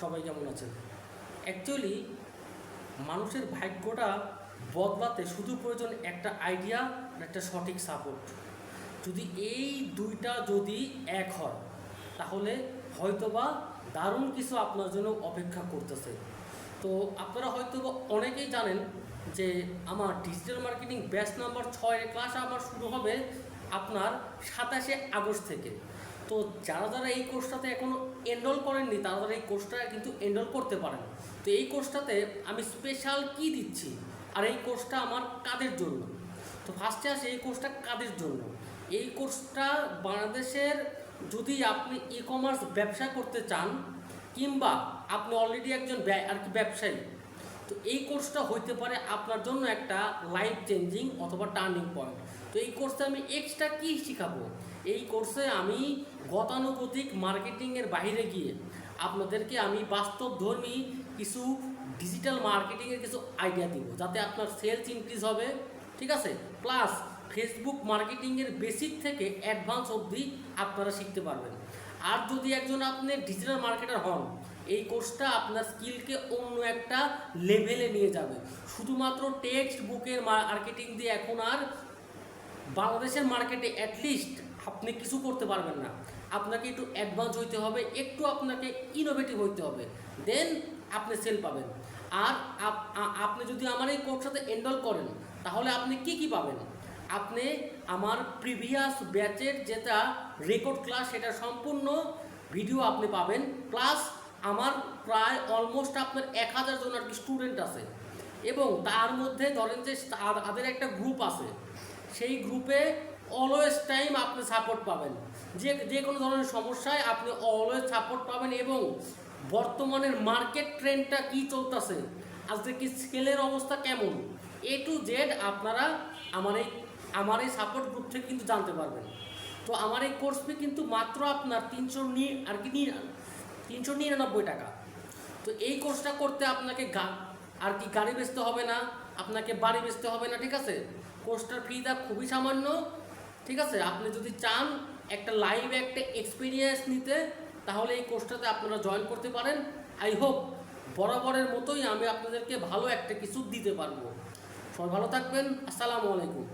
সবাই কেমন আছেন? অ্যাকচুয়ালি মানুষের ভাগ্যটা বদলাতে শুধু প্রয়োজন একটা আইডিয়া একটা সঠিক সাপোর্ট যদি এই দুইটা যদি এক হয়, তাহলে হয়তোবা দারুণ কিছু আপনার জন্য অপেক্ষা করতেছে। তো আপনারা হয়তোবা অনেকেই জানেন যে আমার ডিজিটাল মার্কেটিং ব্যাচ নাম্বার ছয় ক্লাস আমার শুরু হবে আপনার সাতাশে আগস্ট থেকে। তো যারা যারা এই কোর্সটাতে এখনও এনরোল করেননি, তারা তারা এই কোর্সটা কিন্তু এনরোল করতে পারেন। তো এই কোর্সটাতে আমি স্পেশাল কি দিচ্ছি? আর এই কোর্সটা আমার কাদের জন্য? তো ফার্স্টে আসে, এই কোর্সটা কাদের জন্য? এই কোর্সটা বাংলাদেশের যদি আপনি ই কমার্স ব্যবসা করতে চান, কিংবা আপনি অলরেডি একজন আর কি ব্যবসায়ী তো এই কোর্সটা হইতে পারে আপনার জন্য একটা লাইফ চেঞ্জিং অথবা টার্নিং পয়েন্ট তো এই কোর্সে আমি এক্সট্রা কী শেখাবো? এই কোর্সে আমি গতানুগতিক মার্কেটিংয়ের বাইরে গিয়ে আপনাদেরকে আমি বাস্তবধর্মী কিছু ডিজিটাল মার্কেটিংয়ের কিছু আইডিয়া দিব, যাতে আপনার সেলস ইনক্রিজ হবে, ঠিক আছে? প্লাস ফেসবুক মার্কেটিংয়ের বেসিক থেকে অ্যাডভান্স অবধি আপনারা শিখতে পারবেন। আর যদি একজন আপনি ডিজিটাল মার্কেটার হন এই কোর্সটা আপনার স্কিলকে অন্য একটা লেভেলে নিয়ে যাবে। শুধুমাত্র টেক্সট বুকের মার্কেটিং দিয়ে এখন আর বাংলাদেশের মার্কেটে অ্যাটলিস্ট আপনি কিছু করতে পারবেন না। আপনাকে একটু অ্যাডভান্স হইতে হবে, একটু আপনাকে ইনোভেটিভ হইতে হবে দেন আপনি সেল পাবেন। আর আপ- আপনি যদি আমার এই কোর্সটাতে এনরোল করেন, তাহলে আপনি কি কি পাবেন? আপনি আমার প্রিভিয়াস ব্যাচের যেটা রেকর্ড ক্লাস সেটা সম্পূর্ণ ভিডিও আপনি পাবেন প্লাস আমার প্রায় অলমোস্ট আপনার এক হাজার জন আর কি স্টুডেন্ট আছে। এবং তার মধ্যে ধরেন যে তাদের একটা গ্রুপ আছে। সেই গ্রুপে অলওয়েজ টাইম আপনি সাপোর্ট পাবেন। যে যে কোনো ধরনের সমস্যায় আপনি অলওয়েজ সাপোর্ট পাবেন এবং বর্তমানের মার্কেট ট্রেন্ডটা কী চলতেছে, আজকে কি স্কেলের অবস্থা কেমন এ টু জেড আপনারা আমার এই আমার এই সাপোর্ট গ্রুপ থেকে কিন্তু জানতে পারবেন। তো আমার এই কোর্স ফি কিন্তু মাত্র আপনার তিনশো নি আর কি তিনশো নিরানব্বই টাকা। তো এই কোর্সটা করতে আপনাকে গা, আর কি গাড়ি বেচতে হবে না, আপনাকে বাড়ি বেচতে হবে না, ঠিক আছে? কোর্সটার ফিটা খুবই সামান্য, ঠিক আছে? আপনি যদি চান একটা লাইভ একটা এক্সপিরিয়েন্স নিতে, তাহলে এই কোর্সটাতে আপনারা জয়েন করতে পারেন। আই হোপ বরাবরের মতোই আমি আপনাদেরকে ভালো একটা কিছু দিতে পারব। সবাই ভালো থাকবেন। আসসালামু আলাইকুম।